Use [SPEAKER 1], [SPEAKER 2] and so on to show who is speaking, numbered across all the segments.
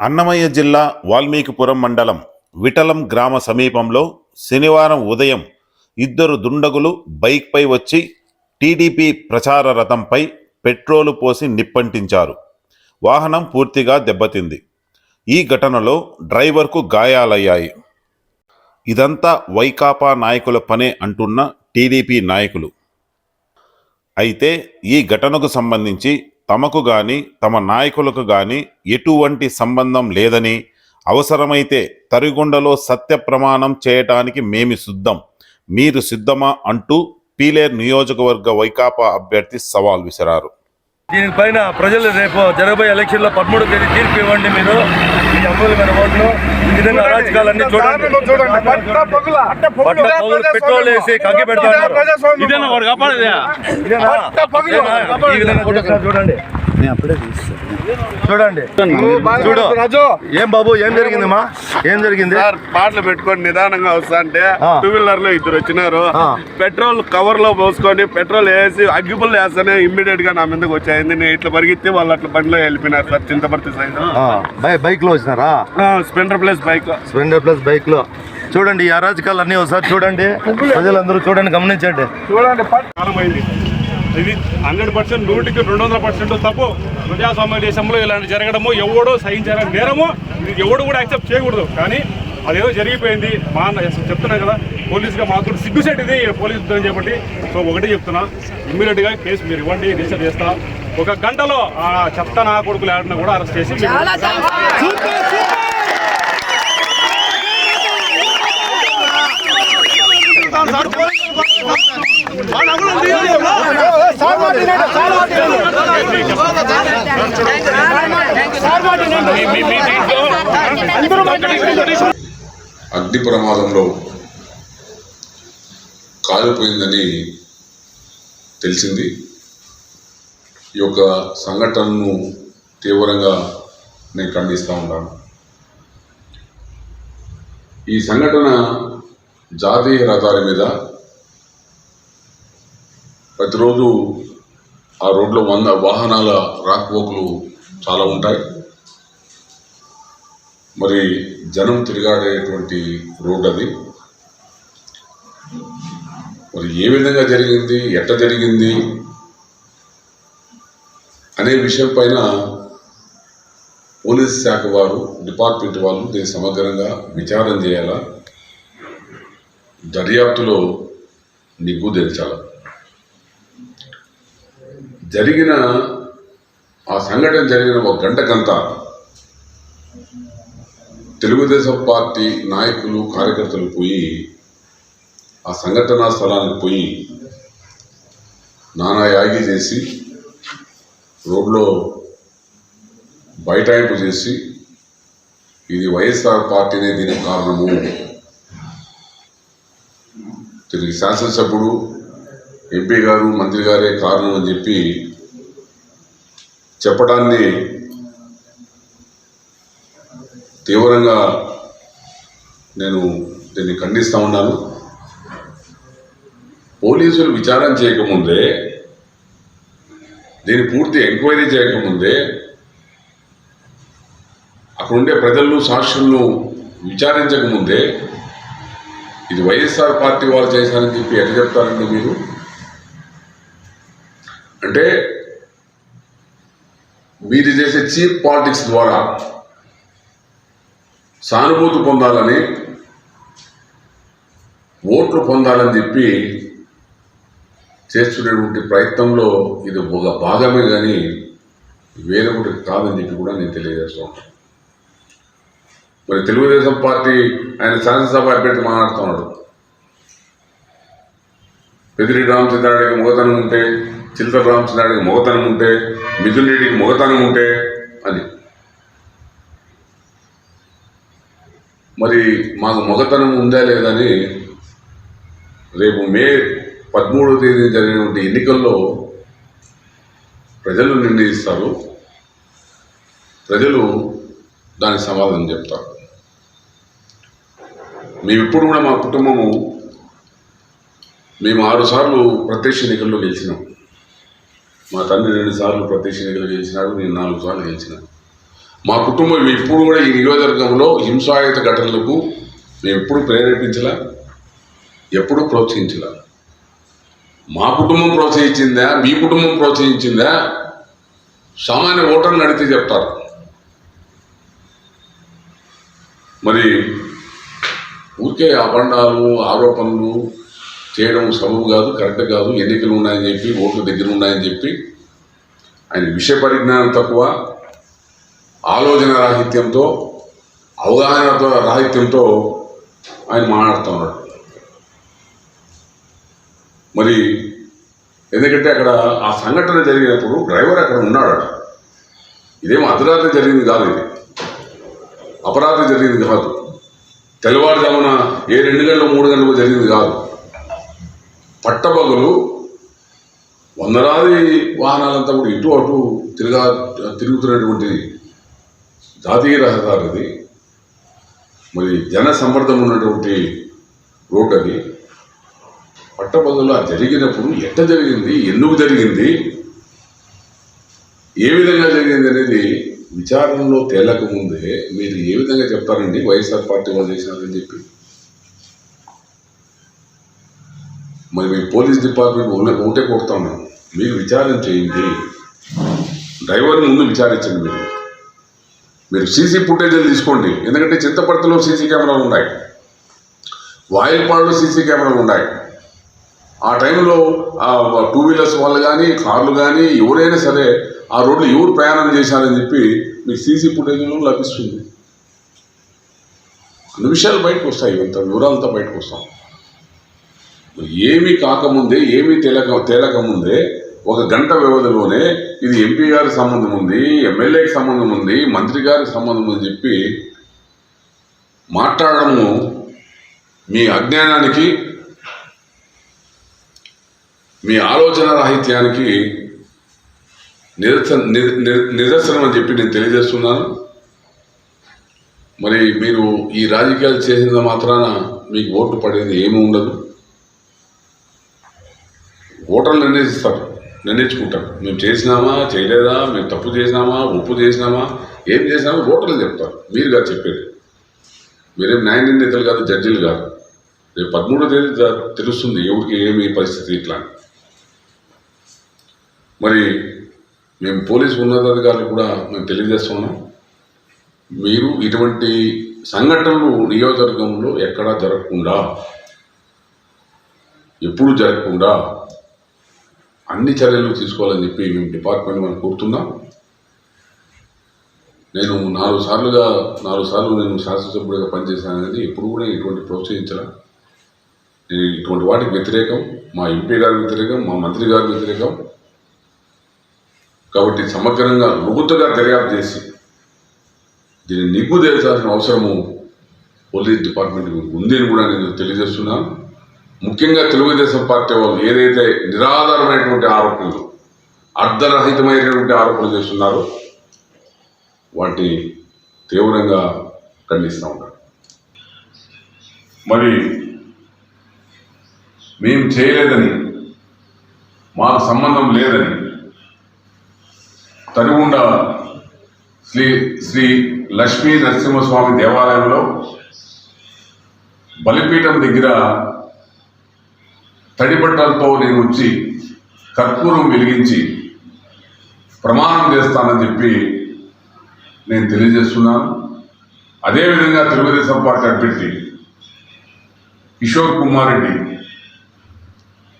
[SPEAKER 1] అన్నమయ్య జిల్లా వాల్మీకిపురం మండలం విఠలం గ్రామ సమీపంలో శనివారం ఉదయం ఇద్దరు దుండగులు బైక్పై వచ్చి టీడీపీ ప్రచార రథంపై పెట్రోలు పోసి నిప్పంటించారు. వాహనం పూర్తిగా దెబ్బతింది. ఈ ఘటనలో డ్రైవర్కు గాయాలయ్యాయి. ఇదంతా వైకాపా నాయకుల పనే అంటున్న టీడీపీ నాయకులు. అయితే ఈ ఘటనకు సంబంధించి తమకు గాని తమ నాయకులకు గాని ఎటువంటి సంబంధం లేదని అవసరమైతే తరిగొండలో సత్య ప్రమాణం చేయటానికి మేమి సిద్ధం. మీరు సిద్ధమా అంటూ పీలేర్ నియోజకవర్గ వైకాపా అభ్యర్థి సవాల్ విసిరారు.
[SPEAKER 2] దీనిపైన ప్రజలు రేపు జరగబోయే ఎలక్షన్లో పదమూడు తేదీ తీర్పు ఇవ్వండి మీరు. ఈ అమూల్యమైన ఓట్లు ఈ విధంగా అరాచకాలన్నీ చూడండి.
[SPEAKER 3] చూడండి.
[SPEAKER 2] పెట్రోల్ వేసి కగ్గి పెడతారు
[SPEAKER 4] ఇదేనా
[SPEAKER 2] చూడండి చూడండి. చూడు
[SPEAKER 3] రాజు.
[SPEAKER 2] ఏం బాబు ఏం జరిగిందమ్మా ఏం జరిగింది?
[SPEAKER 5] సార్ పాటలు పెట్టుకొని నిదానంగా వస్తా అంటే. టూ వీలర్లో ఇద్దరు వచ్చినారు.
[SPEAKER 2] ఆ.
[SPEAKER 5] పెట్రోల్ కవర్లో పోసుకొని పెట్రోల్ వేసి అగ్గిపుల్ల వేస్తేనే ఇమ్మీడియట్గా నా మీదకి వచ్చాయింది నేను ఇట్లా పరిగెత్తి వాళ్ళు అట్లా బండిలో వెళ్ళిపోయినారు సార్ చింతపర్తి సైడ్
[SPEAKER 2] బైక్లో వచ్చినారా?
[SPEAKER 5] Splendor Plus bike
[SPEAKER 2] Splendor Plus బైక్లో చూడండి ఈ అరాచకాలు అన్ని ఒకసారి చూడండి. ప్రజలందరూ చూడండి గమనించండి.
[SPEAKER 3] చూడండి
[SPEAKER 4] ఇది హండ్రెడ్ పర్సెంట్ నూటికి రెండు వందల పర్సెంట్ తప్పు. ప్రజాస్వామ్య దేశంలో ఇలాంటి జరగడము ఎవడో సహించారని నేరము. ఇది ఎవడు కూడా యాక్సెప్ట్ చేయకూడదు. కానీ అదేదో జరిగిపోయింది. మా అన్న చెప్తున్నా కదా పోలీసుగా మాకు సిగ్గుసెట్ ఇది. పోలీసు ఉద్యోగం చేపట్టి. సో ఒకటి చెప్తున్నా ఇమ్మీడియట్గా కేసు మీరు ఇవ్వండి రిజిస్టర్ చేస్తా. ఒక గంటలో ఆ చెత్త నా కొడుకులు ఆడినా కూడా అరెస్ట్ చేసి దీంట్లో
[SPEAKER 6] అగ్ని ప్రమాదంలో కాలిపోయిందని తెలిసింది. ఈ యొక్క సంఘటనను తీవ్రంగా నేను ఖండిస్తూ ఉన్నాను. ఈ సంఘటన జాతీయ రహదారి మీద ప్రతిరోజు ఆ రోడ్లో వంద వాహనాల రాకపోకలు చాలా ఉంటాయి. మరి జనం తిరిగాడేటువంటి రోడ్ అది. మరి ఏ విధంగా జరిగింది ఎట్ట జరిగింది అనే విషయం పైన పోలీస్ శాఖ వారు డిపార్ట్మెంట్ వాళ్ళు దీన్ని సమగ్రంగా విచారం చేయాలా? దర్యాప్తులో నిగ్గు తెరచాలా జరిగిన ఆ సంఘటన జరిగిన ఒక గంటకంతా తెలుగుదేశం పార్టీ నాయకులు కార్యకర్తలు పోయి ఆ సంఘటనా స్థలానికి పోయి నానా యాగి చేసి రోడ్లో బైఠాయింపు చేసి ఇది వైఎస్ఆర్ పార్టీనే దీనికి కారణము. తిరిగి శాసనసభ్యుడు ఎంపీ గారు మంత్రి గారే కారణం అని చెప్పి చెప్పడాన్ని తీవ్రంగా నేను దీన్ని ఖండిస్తూ ఉన్నాను. పోలీసులు విచారణ చేయకముందే దీన్ని పూర్తి ఎంక్వైరీ చేయకముందే అక్కడుండే ప్రజలను సాక్షులను విచారించకముందే ఇది వైఎస్ఆర్ పార్టీ వాళ్ళు చేశారని చెప్పి ఎట్లా చెప్తారండి మీరు? అంటే మీరు చేసే చీప్ పాలిటిక్స్ ద్వారా సానుభూతి పొందాలని ఓట్లు పొందాలని చెప్పి చేస్తున్నటువంటి ప్రయత్నంలో ఇది ఒక భాగమే కానీ వేరే ఒకటి కాదని చెప్పి కూడా నేను తెలియజేస్తూ ఉంటాను మరి తెలుగుదేశం పార్టీ ఆయన శాసనసభ అభ్యర్థి మాట్లాడుతున్నాడు. పెదిరి రామచంద్రారెడ్డికి మొగతనం ఉంటే చిల్లర రామచంద్రాడికి మొగతనం ఉంటే మిథునరెడ్డికి మొగతనం ఉంటే అని మరి మాకు మొగతనం ఉందా లేదని రేపు మే పదమూడవ తేదీ జరిగినటువంటి ఎన్నికల్లో ప్రజలు నిర్ణయిస్తారు. ప్రజలు దానికి సమాధానం చెప్తారు. మేము ఇప్పుడు కూడా మా కుటుంబము మేము ఆరుసార్లు ప్రత్యక్ష ఎన్నికల్లో గెలిచినాం. మా తండ్రి రెండు సార్లు ప్రత్యక్ష ఎన్నికలు గెలిచినాడు నేను నాలుగు సార్లు గెలిచినాను మా కుటుంబం ఎప్పుడు కూడా ఈ నియోజకవర్గంలో హింసాయుత ఘటనలకు మేము ఎప్పుడు ప్రేరేపించలా ఎప్పుడు ప్రోత్సహించలా. మా కుటుంబం ప్రోత్సహించిందా మీ కుటుంబం ప్రోత్సహించిందా? సామాన్య ఓటర్లు అడిగితే చెప్తారు. మరి ఊరికే అబండాలు ఆరోపణలు చేయడం సబబు కాదు కరెక్ట్ కాదు ఎన్నికలు ఉన్నాయని చెప్పి ఓట్లు దగ్గర ఉన్నాయని చెప్పి. ఆయన విషయ పరిజ్ఞానం తక్కువ ఆలోచన రాహిత్యంతో అవగాహనతో రాహిత్యంతో ఆయన మాట్లాడుతూ ఉన్నాడు. మరి ఎందుకంటే అక్కడ ఆ సంఘటన జరిగినప్పుడు డ్రైవర్ అక్కడ ఉన్నాడు అక్కడ. ఇదేం అర్ధరాత్రి జరిగింది కాదు ఇది. అపరాధం జరిగింది కాదు. తెల్లవారుజామున ఏ రెండు గంటలు మూడు గంటలకు జరిగింది కాదు. పట్టబగలు వందలాది వాహనాలంతా కూడా ఇటు అటు తిరగా తిరుగుతున్నటువంటి జాతీయ రహదారి అది మరి జన సమర్థం ఉన్నటువంటి రోడ్ అది. పట్టబగులు ఆ జరిగినప్పుడు ఎట్ట జరిగింది ఎందుకు జరిగింది ఏ విధంగా జరిగింది అనేది విచారణలో తేలకముందే మీరు ఏ విధంగా చెప్తారండి వైఎస్ఆర్ పార్టీ వాళ్ళు చేసినారని చెప్పి? మరి మీ పోలీస్ డిపార్ట్మెంట్ ఉన్న ఒకటే కొడతా మీరు విచారణ చేయండి. డ్రైవర్ని ముందు విచారించండి మీరు. మీరు సీసీ ఫుటేజీలు తీసుకోండి. ఎందుకంటే చింతపర్తిలో సీసీ కెమెరాలు ఉన్నాయి. వాయిల్పాడులో సీసీ కెమెరాలు ఉన్నాయి. ఆ టైంలో ఆ టూ వీలర్స్ వాళ్ళు కానీ కార్లు కానీ ఎవరైనా సరే ఆ రోడ్లు ఎవరు ప్రయాణం చేశారని చెప్పి మీకు సీసీ ఫుటేజ్లో లభిస్తుంది. అన్ని విషయాలు బయటకు వస్తాయి. ఇవంతా వివరాలంతా బయటకు వస్తాం. ఏమీ కాకముందే ఏమీ తేలక తేలకముందే ఒక గంట వ్యవధిలోనే ఇది ఎంపీ గారికి సంబంధం ఉంది ఎమ్మెల్యేకి సంబంధం ఉంది మంత్రి గారికి సంబంధం అని చెప్పి మాట్లాడడము మీ అజ్ఞానానికి మీ ఆలోచన రాహిత్యానికి నిదర్శన నిదర్శనం అని చెప్పి నేను తెలియజేస్తున్నాను. మరి మీరు ఈ రాజకీయాలు చేసిన మాత్రాన మీకు ఓటు పడేది ఏమీ ఉండదు. ఓటర్లు నిర్ణయిస్తారు. నిర్ణయించుకుంటారు. మేము చేసినామా? చేయలేదా? మేము తప్పు చేసినామా? ఒప్పు చేసినామా? ఏం చేసినామా? ఓటర్లు చెప్తారు. మీరు కాదు చెప్పేది. మీరేం న్యాయ నిర్ణేతలు కాదు జడ్జీలు కాదు. రేపు పదమూడో తేదీ తెలుస్తుంది. ఎవరికి ఏమి పరిస్థితి ఇట్లా మరి మేము పోలీసు ఉన్నతాధికారులు కూడా మేము తెలియజేస్తున్నాం మీరు ఇటువంటి సంఘటనలు నియోజకవర్గంలో ఎక్కడా జరగకుండా ఎప్పుడు జరగకుండా అన్ని చర్యలు తీసుకోవాలని చెప్పి మేము డిపార్ట్మెంట్ మనం కోరుతున్నాం. నేను నాలుగు సార్లుగా నాలుగు సార్లు నేను శాసనసభ్యుడిగా పనిచేశాను అనేది ఎప్పుడు కూడా ఇటువంటి ప్రోత్సహించలే. నేను ఇటువంటి వాటికి వ్యతిరేకం మా ఎంపీ గారికి వ్యతిరేకం మా మంత్రి గారికి వ్యతిరేకం. కాబట్టి సమగ్రంగా లోతుగా దర్యాప్తు చేసి దీన్ని నిగ్గు తేల్చాల్సిన అవసరము పోలీస్ డిపార్ట్మెంట్ ఉంది అని కూడా నేను తెలియజేస్తున్నాను. ముఖ్యంగా తెలుగుదేశం పార్టీ వాళ్ళు ఏదైతే నిరాధారమైనటువంటి ఆరోపణలు అర్ధరహితమైనటువంటి ఆరోపణలు చేస్తున్నారో వాటిని తీవ్రంగా ఖండిస్తూ ఉన్నారు. మరి మేము చేయలేదని మాకు సంబంధం లేదని తరిగుండ శ్రీ శ్రీ లక్ష్మీ నరసింహస్వామి దేవాలయంలో బలిపీఠం దగ్గర తడిబట్టలతో నేను వచ్చి కర్పూరం వెలిగించి ప్రమాణం చేస్తానని చెప్పి నేను తెలియజేస్తున్నాను. అదేవిధంగా తెలుగుదేశం పార్టీ అభ్యర్థి కిషోర్ కుమార్ రెడ్డి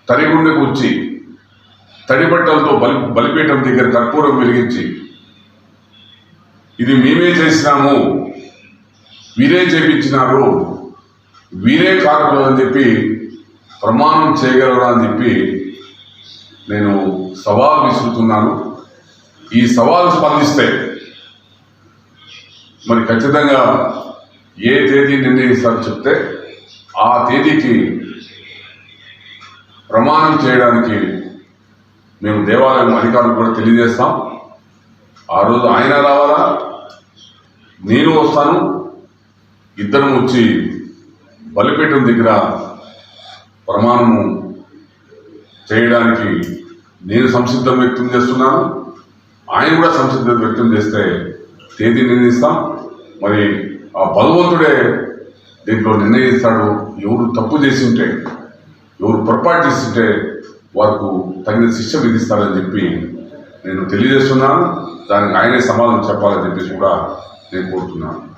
[SPEAKER 6] తరిగుండకు వచ్చి తడిబట్టలతో బలి బలిపీఠం దగ్గర కర్పూరం వెలిగించి ఇది మేమే చేసినాము వీరే చేపించినారు వీరే కారణం అని చెప్పి ప్రమాణం చేయగలరా అని చెప్పి నేను సవాల్ విసురుతున్నాను. ఈ సవాలు స్పందిస్తే మరి ఖచ్చితంగా ఏ తేదీ నిర్ణయిస్తారో చెప్తే ఆ తేదీకి ప్రమాణం చేయడానికి మేము దేవాలయం అధికారులు కూడా తెలియజేస్తాం. ఆ రోజు ఆయన రావాలా? నేను వస్తాను. ఇద్దరం వచ్చి బలిపీఠం దగ్గర ప్రమాణము చేయడానికి నేను సంసిద్ధం వ్యక్తం చేస్తున్నాను. ఆయన కూడా సంసిద్ధత వ్యక్తం చేస్తే తేదీ నిర్ణయిస్తాం. మరి ఆ భగవంతుడే దీంట్లో నిర్ణయిస్తాడు. ఎవరు తప్పు చేసి ఉంటే ఎవరు పొరపాటు చేస్తుంటే వారికి తగిన శిక్ష విధిస్తారని చెప్పి నేను తెలియజేస్తున్నాను. దానికి ఆయనే సమాధానం చెప్పాలని చెప్పేసి కూడా నేను కోరుతున్నాను.